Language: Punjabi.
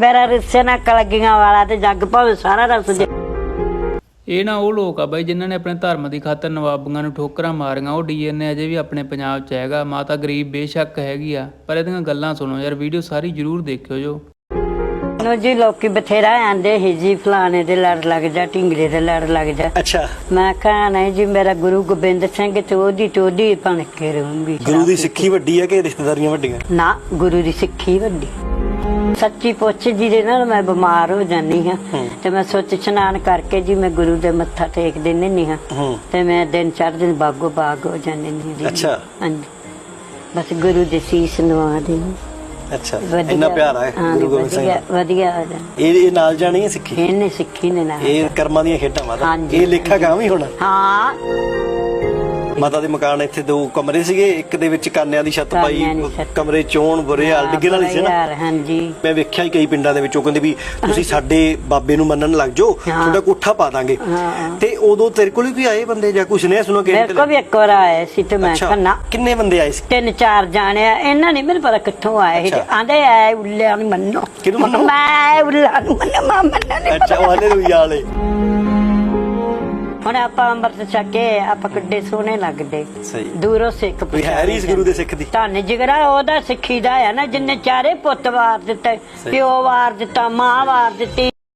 ਮੇਰਾ ਰਿਸ਼ਤੇ ਨਾਲ ਕਲਗੀਆਂ ਵਾਲਾ ਤੇ ਜੱਗ ਭਾਵੇਂ ਸਾਰਾ ਰਸ ਜੇ। ਇਹ ਨਾ ਉਹ ਲੋਕ ਆ ਬਾਈ ਜਿਨ੍ਹਾਂ ਨੇ ਆਪਣੇ ਧਰਮ ਦੀ ਖਾਤਰ ਨਵਾਬੀਆਂ ਨੂੰ ਠੋਕਰਾਂ ਮਾਰੀਆਂ। ਉਹ ਡੀਐਨਏ ਅਜੇ ਵੀ ਆਪਣੇ ਪੰਜਾਬ 'ਚ ਹੈਗਾ। ਮਾਤਾ ਗਰੀਬ ਬੇਸ਼ੱਕ ਹੈਗੀ ਆ। ਪਰ ਇਹਦੀਆਂ ਗੱਲਾਂ ਸੁਣੋ ਯਾਰ ਵੀਡੀਓ ਸਾਰੀ ਜ਼ਰੂਰ ਦੇਖਿਓ ਜੋ। ਨੂੰ ਜੀ ਲੋਕੀ ਬਥੇਰਾ ਆਂਦੇ ਸੀ ਜੀ ਫਲਾਣੇ ਦੇ ਲੜ ਲੱਗ ਜਾ ਢਿੰਗਰੇ ਦੇ ਲੜ ਲੱਗ ਜਾ। ਅੱਛਾ। ਮੈਂ ਕਹਾਂ ਨਹੀਂ ਜੀ ਮੇਰਾ ਗੁਰੂ ਗੋਬਿੰਦ ਸਿੰਘ ਤੇ ਉਹਦੀ ਟੋਡੀ ਬਣ ਕੇ ਰਹੂੰਗੀ। ਗੁਰੂ ਦੀ ਸਿੱਖੀ ਵੱਡੀ ਹੈ ਕਿ ਰਿਸ਼ਤੇਦਾਰੀਆਂ ਵੱਡੀਆਂ? ਨਾ ਗੁਰੂ ਦੀ ਸਿੱਖੀ ਵੱਡੀ। ਸੱਚੀ ਪੁੱਛ ਜੀ ਦੇ ਨਾਲ ਮੈਂ ਬਿਮਾਰ ਹੋ ਜਾਂਦੀ ਹਾਂ। ਤੇ ਮੈਂ ਸੋਚ ਇਸ਼ਨਾਨ ਕਰਕੇ ਜੀ ਮੈਂ ਗੁਰੂ ਦੇ ਮੱਥਾ ਟੇਕ ਦਿੰਦੀ ਨਹੀਂ ਹਾਂ। ਤੇ ਮੈਂ ਦਿਨ ਚਾਰ ਦਿਨ ਬਾਗੋ ਬਾਗ ਹੋ ਜਾਂਦੀ ਨਹੀਂ ਜੀ ਅੱਛਾ। ਹਾਂਜੀ। ਬਸ ਗੁਰੂ ਦੇ ਸੀਸ ਨਵਾ ਦੇ ਅੱਛਾ। ਇੰਨਾ ਪਿਆਰਾ ਹੈ ਗੁਰੂ ਗੋਬਿੰਦ ਸਿੰਘ। ਵਧੀਆ ਇਹ ਇਹ ਨਾਲ ਜਾਣੀ ਹੈ ਸਿੱਖੀ? ਇਹਨੇ ਸਿੱਖੀ ਨੇ ਨਾ ਇਹ ਕਰਮਾਂ ਦੀਆਂ ਖੇਡਾਂ ਹਾਂਜੀ। ਇਹ ਲੇਖਾ ਗਾਂ ਵੀ ਹੋਣਾ? ਹਾਂ। ਮਾਤਾ ਦੇ ਮਕਾਨ ਇੱਥੇ ਦੋ ਕਮਰੇ ਸੀਗੇ ਇੱਕ ਦੇ ਵਿੱਚ ਕਾਨਿਆਂ ਦੀ ਛੱਤ ਪਾਈ ਕਾਨਿਆਂ ਦੀ ਛੱਤ। ਕਮਰੇ ਚੋਣ ਬੁਰੇ ਹਾਲ ਡਿੱਗਣ ਵਾਲੀ ਸੀ ਨਾ ਯਾਰ ਹਾਂਜੀ ਮੈਂ ਵੇਖਿਆ ਹੀ ਕਈ ਪਿੰਡਾਂ ਦੇ ਵਿੱਚ ਉਹ ਕਹਿੰਦੇ ਵੀ ਤੁਸੀਂ ਸਾਡੇ ਬਾਬੇ ਨੂੰ ਮੰਨਣ ਲੱਗ ਜਾਓ ਹਾਂ। ਤੁਹਾਡਾ ਕੋਠਾ ਪਾ ਦਾਂਗੇ ਹਾਂ। ਤੇ ਉਦੋਂ ਤੇਰੇ ਕੋਲ ਵੀ ਆਏ ਬੰਦੇ ਜਾਂ ਕੁਛ ਨੇ ਸੁਣੋ ਕਿ ਮੇਰੇ ਕੋਲ ਵੀ ਇੱਕ ਵਾਰ ਆਏ ਸੀ ਤੇ ਮੈਂ ਕਿਹਾ ਨਾ ਕਿੰਨੇ ਬੰਦੇ ਆਏ ਸੀ ਤਿੰਨ ਚਾਰ ਜਾਣੇ ਆ ਇਹਨਾਂ ਨਹੀਂ ਮੈਨੂੰ ਪਤਾ ਕਿੱਥੋਂ ਆਏ ਸੀ ਅੱਛਾ। ਆਂਦੇ ਐ ਉੱਲਿਆਂ ਨੂੰ ਮੰਨੋ ਕਿਹਨੂੰ ਮੰਨੋ? ਮੈਂ ਉੱਲਿਆਂ ਨੂੰ ਮੰਨੋ ਮੈਂ ਮੰਨਣਾ ਨਹੀਂ ਅੱਛਾ ਉਹ ਹਾਲੇਲੂਇਆ ਵਾਲੇ ਹੁਣ ਆਪਾਂ ਅੰਮ੍ਰਿਤ ਛਕ ਕੇ ਆਪਾਂ ਕਿੱਡੇ ਸੋਹਣੇ ਲੱਗਦੇ। ਸਹੀ। ਦੂਰੋਂ ਸਿੱਖ ਕੋਈ ਹੈ ਰੀਸ ਗੁਰੂ ਦੇ ਸਿੱਖ ਦੀ। ਧੰਨ ਜਿਗਰਾ ਉਹਦਾ ਸਿੱਖੀ ਦਾ ਹੈ ਨਾ ਜਿੰਨੇ ਚਾਰੇ ਪੁੱਤ ਵਾਰ ਦਿੱਤੇ ਪਿਓ ਵਾਰ ਦਿੱਤਾ ਮਾਂ ਵਾਰ ਦਿੱਤੀ।